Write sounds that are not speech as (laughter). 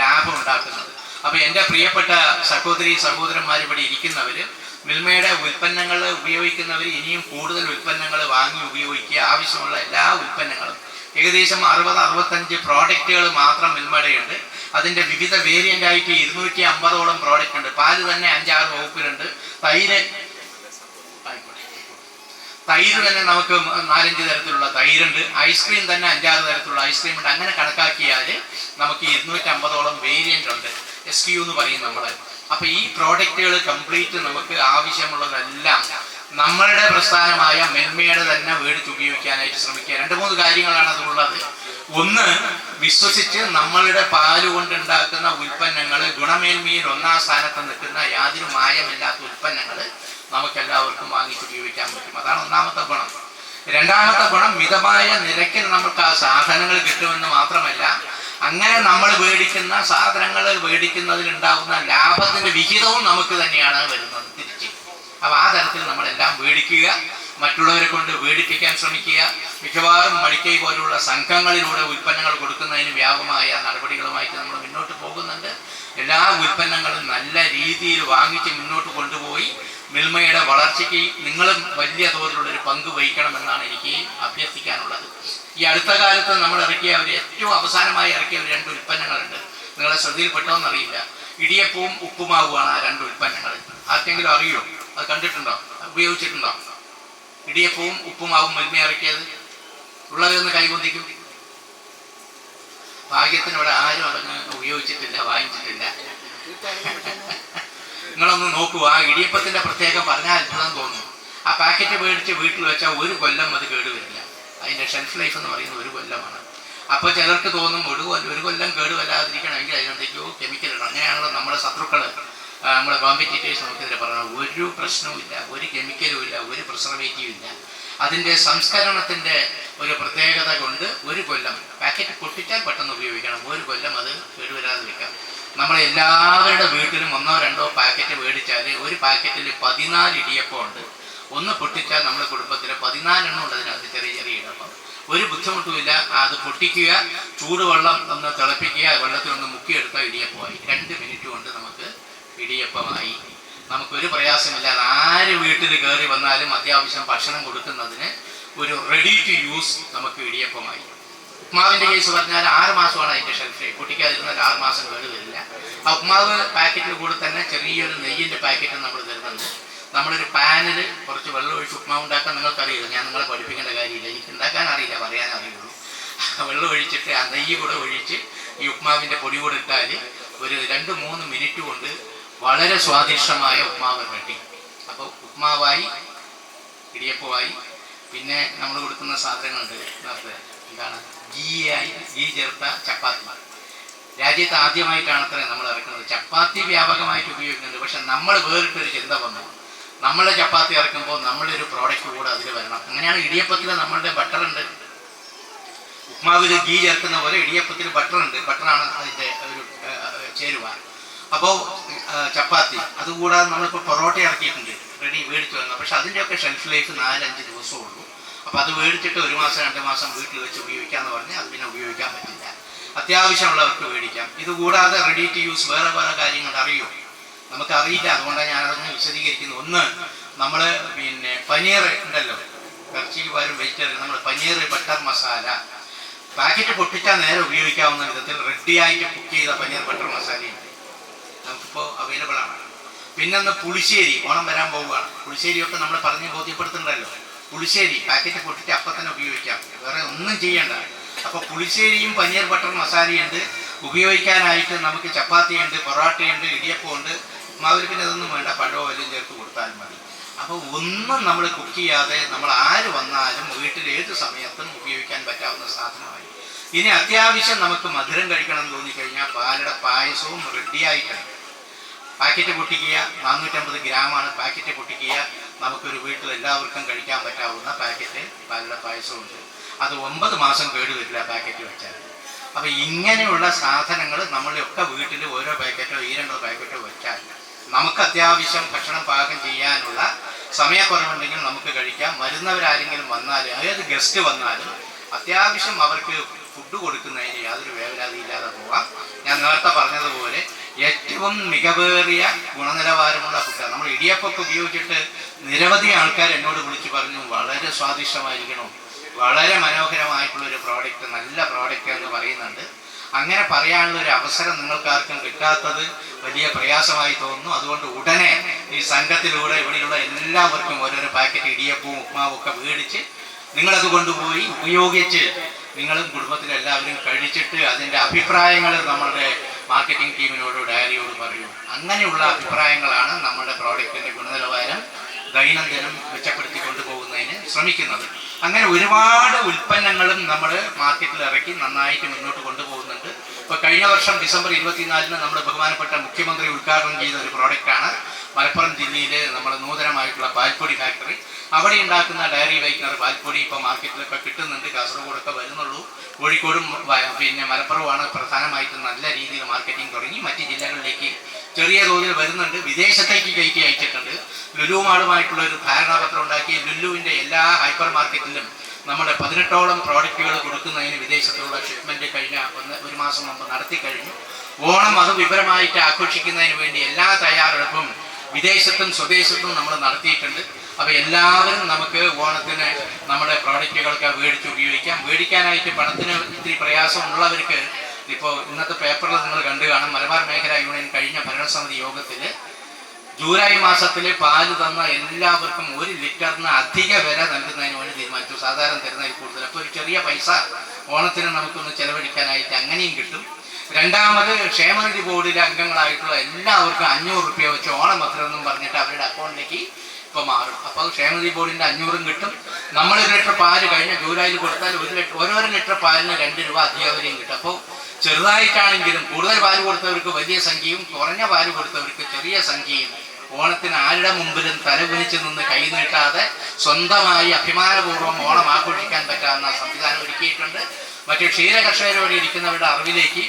ലാഭം ഉണ്ടാക്കുന്നത് അപ്പോൾ എന്റെ പ്രിയപ്പെട്ട സഹോദരി സഹോദരന്മാർ ഇവിടെ ഇരിക്കുന്നവർ മിൽമയുടെ ഉൽപ്പന്നങ്ങൾ ഉപയോഗിക്കുന്നവർ ഇനിയും കൂടുതൽ ഉൽപ്പന്നങ്ങൾ വാങ്ങി ഉപയോഗിക്കുക ആവശ്യമുള്ള എല്ലാ ഉൽപ്പന്നങ്ങളും. ഏകദേശം അറുപത് അറുപത്തഞ്ച് പ്രോഡക്റ്റുകൾ മാത്രം മിൽമയുടെയുണ്ട്. അതിന്റെ വിവിധ വേരിയന്റ് ആയിട്ട് ഇരുന്നൂറ്റി അമ്പതോളം പ്രോഡക്റ്റ് ഉണ്ട് പാൽ തന്നെ അഞ്ചാറ് വകുപ്പിലുണ്ട്. തൈര് തൈര് തന്നെ നമുക്ക് നാലഞ്ച് തരത്തിലുള്ള തൈരുണ്ട്. ഐസ്ക്രീം തന്നെ അഞ്ചാറ് തരത്തിലുള്ള ഐസ്ക്രീം ഉണ്ട് അങ്ങനെ കണക്കാക്കിയാൽ നമുക്ക് ഇരുന്നൂറ്റി അമ്പതോളം വേരിയന്റ് ഉണ്ട് എസ് ക്യു എന്ന് പറയും നമ്മൾ അപ്പോൾ ഈ പ്രോഡക്റ്റുകൾ കംപ്ലീറ്റ് നമുക്ക് ആവശ്യമുള്ളതെല്ലാം നമ്മളുടെ പ്രസ്ഥാനമായ മെന്മയുടെ തന്നെ മേടിച്ച് ഉപയോഗിക്കാനായിട്ട് ശ്രമിക്കുക. രണ്ട് മൂന്ന് കാര്യങ്ങളാണ് അതുള്ളത് ഒന്ന് വിശ്വസിച്ച് നമ്മളുടെ പാൽ കൊണ്ടുണ്ടാക്കുന്ന ഉൽപ്പന്നങ്ങൾ ഗുണമേന്മയിൽ ഒന്നാം സ്ഥാനത്ത് നിൽക്കുന്ന യാതൊരു മായമില്ലാത്ത ഉൽപ്പന്നങ്ങൾ നമുക്ക് എല്ലാവർക്കും വാങ്ങിച്ച് ഉപയോഗിക്കാൻ പറ്റും. അതാണ് ഒന്നാമത്തെ ഗുണം. രണ്ടാമത്തെ ഗുണം മിതമായ നിരക്കിൽ നമുക്ക് ആ സാധനങ്ങൾ കിട്ടുമെന്ന് മാത്രമല്ല അങ്ങനെ നമ്മൾ മേടിക്കുന്ന സാധനങ്ങൾ മേടിക്കുന്നതിൽ ഉണ്ടാകുന്ന ലാഭത്തിന്റെ വിഹിതവും നമുക്ക് തന്നെയാണ് വരുന്നത് തിരിച്ച്. അപ്പൊ ആ തരത്തിൽ നമ്മളെല്ലാം മേടിക്കുക മറ്റുള്ളവരെ കൊണ്ട് വേടിപ്പിക്കാൻ ശ്രമിക്കുക. മിക്കവാറും മടിക്കൈ പോലുള്ള സംഘങ്ങളിലൂടെ ഉൽപ്പന്നങ്ങൾ കൊടുക്കുന്നതിന് വ്യാപകമായ നടപടികളുമായിട്ട് നമ്മൾ മുന്നോട്ട് പോകുന്നുണ്ട്. എല്ലാ ഉൽപ്പന്നങ്ങളും നല്ല രീതിയിൽ വാങ്ങിച്ച് മുന്നോട്ട് കൊണ്ടുപോയി മിൽമയുടെ വളർച്ചയ്ക്ക് നിങ്ങളും വലിയ തോതിലുള്ള ഒരു പങ്ക് വഹിക്കണമെന്നാണ് എനിക്ക് അഭ്യർത്ഥിക്കാനുള്ളത്. ഈ അടുത്ത കാലത്ത് നമ്മൾ ഇറക്കിയ ഒരു ഏറ്റവും അവസാനമായി ഇറക്കിയ ഒരു രണ്ട് ഉൽപ്പന്നങ്ങളുണ്ട്. നിങ്ങളെ ശ്രദ്ധയിൽപ്പെട്ടോന്നറിയില്ല ഇടിയപ്പവും ഉപ്പുമാവുമാണ് ആ രണ്ട് ഉൽപ്പന്നങ്ങൾ. ആർക്കെങ്കിലും അറിയോ? അത് കണ്ടിട്ടുണ്ടോ? ഉപയോഗിച്ചിട്ടുണ്ടോ? ഇടിയപ്പവും ഉപ്പുമാവും മിൽമ ഇറക്കിയത്. ഉള്ളതെന്ന് കൈകൊന്തിക്കും ഭാഗ്യത്തിന് ഇവിടെ ആരും അതങ്ങ് ഉപയോഗിച്ചിട്ടില്ല വാങ്ങിച്ചിട്ടില്ല. നിങ്ങളൊന്ന് നോക്കൂ ആ ഇടിയപ്പത്തിന്റെ പ്രത്യേകം പറഞ്ഞാൽ അത്ഭുതം തോന്നും. ആ പാക്കറ്റ് മേടിച്ച് വീട്ടിൽ വെച്ചാൽ ഒരു കൊല്ലം അത് കേടുവരില്ല. അതിന്റെ ഷെൽഫ് ലൈഫ് എന്ന് പറയുന്നത് ഒരു കൊല്ലമാണ്. അപ്പോൾ ചിലർക്ക് തോന്നും ഒരു കൊല്ലം ഒരു കൊല്ലം കേടുവല്ലാതിരിക്കണമെങ്കിൽ അതിനെന്തൊക്കെയോ കെമിക്കൽ ഇടണം. അങ്ങനെയാണല്ലോ നമ്മുടെ ശത്രുക്കൾ നമ്മളെ കോമ്പറ്റീറ്റേഴ്സ് നമുക്കെതിരെ പറഞ്ഞത്. ഒരു പ്രശ്നവും ഇല്ല ഒരു കെമിക്കലും ഇല്ല ഒരു പ്രിസർവേറ്റീവ് ഇല്ല. അതിന്റെ സംസ്കരണത്തിന്റെ ഒരു പ്രത്യേകത കൊണ്ട് ഒരു കൊല്ലം പാക്കറ്റ് പൊട്ടിച്ചാൽ പെട്ടെന്ന് ഉപയോഗിക്കണം. ഒരു കൊല്ലം അത് കേടുവരാതെ വെക്കാം നമ്മൾ എല്ലാവരുടെ വീട്ടിലും ഒന്നോ രണ്ടോ പാക്കറ്റ് മേടിച്ചാൽ ഒരു പാക്കറ്റിൽ പതിനാല് ഇടിയപ്പം ഉണ്ട്. ഒന്ന് പൊട്ടിച്ചാൽ നമ്മുടെ കുടുംബത്തിൽ പതിനാലെണ്ണം ഉണ്ട് അതിനകത്ത് ചെറിയ ചെറിയ ഇടപ്പം. ഒരു ബുദ്ധിമുട്ടുമില്ല. അത് പൊട്ടിക്കുക ചൂടുവെള്ളം ഒന്ന് തിളപ്പിക്കുക വെള്ളത്തിൽ ഒന്ന് മുക്കിയെടുത്താൽ ഇടിയപ്പമായി. രണ്ട് മിനിറ്റ് കൊണ്ട് നമുക്ക് ഇടിയപ്പമായി. നമുക്കൊരു പ്രയാസമില്ലാതെ ആര് വീട്ടിൽ കയറി വന്നാലും അത്യാവശ്യം ഭക്ഷണം കൊടുക്കുന്നതിന് ഒരു റെഡി ടു യൂസ് നമുക്ക് ഇടിയപ്പമായി. ഉപ്മാവിന്റെ കേസ് പറഞ്ഞാൽ ആറ് മാസമാണ് അതിന്റെ ഷെൽഫ് പൊട്ടിക്കാതിരുന്നാൽ ആറ് മാസം കേട് വരില്ല. ആ ഉപ്മാവ് പാക്കറ്റിൽ കൂടെ തന്നെ ചെറിയൊരു നെയ്യിന്റെ പാക്കറ്റ് നമ്മൾ തരുന്നുണ്ട്. നമ്മളൊരു പാനിൽ കുറച്ച് വെള്ളം ഒഴിച്ച് ഉപ്മാവ് ഉണ്ടാക്കാൻ നിങ്ങൾക്കറിയില്ല. ഞാൻ നിങ്ങളെ പഠിപ്പിക്കേണ്ട കാര്യമില്ല. എനിക്ക് ഉണ്ടാക്കാൻ അറിയില്ല പറയാൻ അറിയുള്ളൂ. (laughs) വെള്ളം ഒഴിച്ചിട്ട് ആ നെയ്യ് കൂടെ ഒഴിച്ച് ഈ ഉപ്മാവിന്റെ പൊടി കൂടെ ഇട്ടാൽ ഒരു രണ്ട് മൂന്ന് മിനിറ്റ് കൊണ്ട് വളരെ സ്വാദിഷ്ടമായ ഉപ്മാവ് കിട്ടി. അപ്പോൾ ഉപ്മാവായി ഇടിയപ്പമായി പിന്നെ നമ്മൾ കൊടുക്കുന്ന സാധനങ്ങളുണ്ട്. നേരത്തെ എന്താണ്? ഗീ ആയി ഗീ ചേർത്ത ചപ്പാത്തി. രാജ്യത്ത് ആദ്യമായിട്ടാണ് അത്രയും നമ്മൾ ഇറക്കുന്നത്. ചപ്പാത്തി വ്യാപകമായിട്ട് ഉപയോഗിക്കുന്നുണ്ട്. പക്ഷെ നമ്മൾ വേറിട്ടൊരു ചിന്ത വന്നു. നമ്മളെ ചപ്പാത്തി ഇറക്കുമ്പോൾ നമ്മളൊരു പ്രോഡക്റ്റ് കൂടെ അതിൽ വരണം. അങ്ങനെയാണ് ഇടിയപ്പത്തിൽ നമ്മളുടെ ബട്ടർ ഉണ്ട്. ഉപ്മാവിൽ ഗീ ചേർക്കുന്ന പോലെ ഇടിയപ്പത്തിൽ ബട്ടർ ഉണ്ട്. ബട്ടറാണ് അതിന്റെ ഒരു ചേരുവ അപ്പോൾ ചപ്പാത്തി അതുകൂടാതെ നമ്മളിപ്പോൾ പൊറോട്ട ഇറക്കിയിട്ടുണ്ട്. റെഡി മേടിച്ചു വന്നു. പക്ഷെ അതിന്റെയൊക്കെ ഷെൽഫ് ലൈഫ് നാലഞ്ച് ദിവസമേ ഉള്ളൂ. അപ്പോൾ അത് മേടിച്ചിട്ട് ഒരു മാസം രണ്ട് മാസം വീട്ടിൽ വെച്ച് ഉപയോഗിക്കാമെന്ന് പറഞ്ഞാൽ അത് പിന്നെ ഉപയോഗിക്കാൻ പറ്റില്ല. അത്യാവശ്യമുള്ളവർക്ക് മേടിക്കാം. ഇതുകൂടാതെ റെഡി ടു യൂസ് വേറെ വേറെ കാര്യങ്ങൾ അറിയോ നമുക്ക് അറിയില്ല അതുകൊണ്ടാണ് ഞാനതൊന്ന് വിശദീകരിക്കുന്നത് ഒന്ന് നമ്മൾ പിന്നെ പനീർ ഉണ്ടല്ലോ. ഇറച്ചിക്ക് പകരം വെജിറ്റേറിയൻ. നമ്മൾ പനീർ ബട്ടർ മസാല. പാക്കറ്റ് പൊട്ടിച്ചാൽ നേരെ ഉപയോഗിക്കാവുന്ന വിധത്തിൽ റെഡിയായിട്ട് കുക്ക് ചെയ്ത പനീർ ബട്ടർ മസാലയുണ്ട്. നമുക്കിപ്പോൾ അവൈലബിൾ ആണ്. പിന്നൊന്ന് പുളിശ്ശേരി. ഓണം വരാൻ പോവുകയാണ്. പുളിശ്ശേരിയൊക്കെ നമ്മൾ പറഞ്ഞ് ബോധ്യപ്പെടുത്തണ്ടല്ലോ പുളിശ്ശേരി പാക്കറ്റ് പൊട്ടിച്ച് അപ്പം തന്നെ ഉപയോഗിക്കാം. വേറെ ഒന്നും ചെയ്യണ്ട. അപ്പോൾ പുളിശ്ശേരിയും പനീർ ബട്ടർ മസാലയുണ്ട്. ഉപയോഗിക്കാനായിട്ട് നമുക്ക് ചപ്പാത്തിയുണ്ട് പൊറോട്ടയുണ്ട് ഇടിയപ്പമുണ്ട്. മാവിൽ പിന്നെ അതൊന്നും വേണ്ട. പഴമോ വലിയ ചേർത്ത് കൊടുത്താൽ മതി. അപ്പോൾ ഒന്നും നമ്മൾ കുക്ക് ചെയ്യാതെ നമ്മൾ ആര് വന്നാലും വീട്ടിൽ ഏത് സമയത്തും ഉപയോഗിക്കാൻ പറ്റാവുന്ന സാധനമായി. ഇനി അത്യാവശ്യം നമുക്ക് മധുരം കഴിക്കണം എന്ന് തോന്നിക്കഴിഞ്ഞാൽ പാലട പായസവും റെഡിയായിട്ടാണ് പാക്കറ്റ് പൊട്ടിക്കുക നാനൂറ്റമ്പത് ഗ്രാമാണ് പാക്കറ്റ് പൊട്ടിക്കുക. നമുക്കൊരു വീട്ടിൽ എല്ലാവർക്കും കഴിക്കാൻ പറ്റാവുന്ന പാക്കറ്റ് പാലട പായസമുണ്ട് അത് ഒമ്പത് മാസം കേടുവരില്ല പാക്കറ്റ് വെച്ചാൽ. അപ്പോൾ ഇങ്ങനെയുള്ള സാധനങ്ങൾ നമ്മളൊക്കെ വീട്ടിൽ ഓരോ പാക്കറ്റോ ഈ രണ്ടോ പാക്കറ്റോ വെച്ചാൽ നമുക്ക് അത്യാവശ്യം ഭക്ഷണം പാകം ചെയ്യാനുള്ള സമയക്കുറവുണ്ടെങ്കിൽ നമുക്ക് കഴിക്കാം. വരുന്നവരാരെങ്കിലും വന്നാലും അതായത് ഗസ്റ്റ് വന്നാലും അത്യാവശ്യം അവർക്ക് ഫുഡ് കൊടുക്കുന്നതിന് യാതൊരു വേവലാതി ഇല്ലാതെ പോകാം ഞാൻ നേരത്തെ പറഞ്ഞതുപോലെ ഏറ്റവും മികവേറിയ ഗുണനിലവാരമുള്ള ഫുഡാണ് നമ്മൾ ഇടിയപ്പൊക്കെ ഉപയോഗിച്ചിട്ട് നിരവധി ആൾക്കാർ എന്നോട് വിളിച്ച് പറഞ്ഞു വളരെ സ്വാദിഷ്ടമായിരിക്കണം? വളരെ മനോഹരമായിട്ടുള്ള ഒരു പ്രോഡക്റ്റ് നല്ല പ്രോഡക്റ്റ് എന്ന് പറയുന്നുണ്ട്. അങ്ങനെ പറയാനുള്ള ഒരു അവസരം നിങ്ങൾക്ക് ആർക്കും കിട്ടാത്തത് വലിയ പ്രയാസമായി തോന്നുന്നു. അതുകൊണ്ട് ഉടനെ ഈ സംഘത്തിലൂടെ ഇവിടെയുള്ള എല്ലാവർക്കും ഓരോരോ പാക്കറ്റ് ഇടിയപ്പവും ഉപ്മാവും ഒക്കെ മേടിച്ച് നിങ്ങളത് കൊണ്ടുപോയി ഉപയോഗിച്ച് നിങ്ങളും കുടുംബത്തിലെല്ലാവരും കഴിച്ചിട്ട് അതിന്റെ അഭിപ്രായങ്ങൾ നമ്മളുടെ മാർക്കറ്റിംഗ് ടീമിനോട് ഡയറിയോട് പറയൂ. അങ്ങനെയുള്ള അഭിപ്രായങ്ങളാണ് നമ്മുടെ പ്രോഡക്റ്റിന്റെ ഗുണനിലവാരം. ദൈനംദിനം മെച്ചപ്പെടുത്തി കൊണ്ടുപോകുന്നതിന് ശ്രമിക്കുന്നത്. അങ്ങനെ ഒരുപാട് ഉൽപ്പന്നങ്ങളും നമ്മൾ മാർക്കറ്റിൽ ഇറക്കി നന്നായിട്ട് മുന്നോട്ട് കൊണ്ടുപോകുന്നുണ്ട്. ഇപ്പോൾ കഴിഞ്ഞ വർഷം ഡിസംബർ ഇരുപത്തിനാലിന് നമ്മുടെ ബഹുമാനപ്പെട്ട മുഖ്യമന്ത്രി ഉദ്ഘാടനം ചെയ്ത ഒരു പ്രോഡക്റ്റാണ് മലപ്പുറം ജില്ലയിൽ നമ്മൾ നൂതനമായിട്ടുള്ള പാൽപ്പൊടി ഫാക്ടറി. അവിടെ ഉണ്ടാക്കുന്ന ഡയറി വൈക്കണർ പാൽപ്പൊടി ഇപ്പോൾ മാർക്കറ്റിലൊക്കെ കിട്ടുന്നുണ്ട് കാസർഗോഡൊക്കെ വരുന്നുള്ളൂ. കോഴിക്കോടും പിന്നെ മലപ്പുറവുമാണ് പ്രധാനമായിട്ടും നല്ല രീതിയിൽ മാർക്കറ്റിംഗ് തുടങ്ങി. മറ്റ് ജില്ലകളിലേക്ക് ചെറിയ തോതിൽ വരുന്നുണ്ട്. വിദേശത്തേക്ക് കയറ്റി അയച്ചിട്ടുണ്ട്. ലുലു മാളുമായിട്ടുള്ള ഒരു ധാരണാപത്രം ഉണ്ടാക്കി. ലുലുവിന്റെ എല്ലാ ഹൈപ്പർ മാർക്കറ്റിലും നമ്മുടെ പതിനെട്ടോളം പ്രോഡക്റ്റുകൾ കൊടുക്കുന്നതിന് വിദേശത്തുള്ള ഷിപ്മെന്റ് കഴിഞ്ഞ ഒന്ന് ഒരു മാസം മുമ്പ് നടത്തി കഴിഞ്ഞു. ഓണം അത് വിപുലമായിട്ട് ആഘോഷിക്കുന്നതിന് വേണ്ടി എല്ലാ തയ്യാറെടുപ്പും വിദേശത്തും സ്വദേശത്തും നമ്മൾ നടത്തിയിട്ടുണ്ട്. അപ്പോൾ എല്ലാവരും നമുക്ക് ഓണത്തിന് നമ്മുടെ പ്രോഡക്റ്റുകളൊക്കെ മേടിച്ച് ഉപയോഗിക്കാം. മേടിക്കാനായിട്ട് പണത്തിന് ഇത്തിരി പ്രയാസമുള്ളവർക്ക് ഇപ്പോൾ ഇന്നത്തെ പേപ്പറിൽ നിങ്ങൾ കണ്ടു കാണും. മലബാർ മേഖലാ യൂണിയൻ കഴിഞ്ഞ ഭരണസമിതി യോഗത്തിൽ ജൂലൈ മാസത്തിൽ പാൽ തന്ന എല്ലാവർക്കും ഒരു ലിറ്ററിന് അധിക വില നൽകുന്നതിന് വേണ്ടി തീരുമാനിച്ചു. സാധാരണ തരുന്നതിൽ കൂടുതൽ. അപ്പോൾ ഒരു ചെറിയ പൈസ ഓണത്തിന് നമുക്കൊന്ന് ചെലവഴിക്കാനായിട്ട് അങ്ങനെയും കിട്ടും. രണ്ടാമത് ക്ഷേമനിധി ബോർഡിലെ അംഗങ്ങളായിട്ടുള്ള എല്ലാവർക്കും അഞ്ഞൂറ് റുപ്യ വെച്ച് ഓണം പത്രം എന്നും പറഞ്ഞിട്ട് അവരുടെ അക്കൗണ്ടിലേക്ക് ഇപ്പോൾ മാറും. അപ്പോൾ ക്ഷേമനിധി ബോർഡിന്റെ അഞ്ഞൂറും കിട്ടും. നമ്മൾ ഒരു ലിറ്റർ പാൽ കഴിഞ്ഞ ജൂലൈയിൽ കൊടുത്താൽ ഒരു ലിറ്റർ ഓരോരോ ലിറ്റർ പാലിന് രണ്ട് രൂപ അധ്യാപകരെയും കിട്ടും. അപ്പോൾ ചെറുതായിട്ടാണെങ്കിലും കൂടുതൽ പാൽ കൊടുത്തവർക്ക് വലിയ സംഖ്യയും കുറഞ്ഞ പാൽ കൊടുത്തവർക്ക് ചെറിയ സംഖ്യയും ഓണത്തിന് ആരുടെ മുമ്പിലും തലകുനിച്ച് നിന്ന് കൈ നീട്ടാതെ സ്വന്തമായി അഭിമാനപൂർവം ഓണം ആഘോഷിക്കാൻ പറ്റാവുന്ന സംവിധാനം ഒരുക്കിയിട്ടുണ്ട്. മറ്റു ക്ഷീര കർഷകരോട് ഇരിക്കുന്നവരുടെ അറിവിലേക്ക്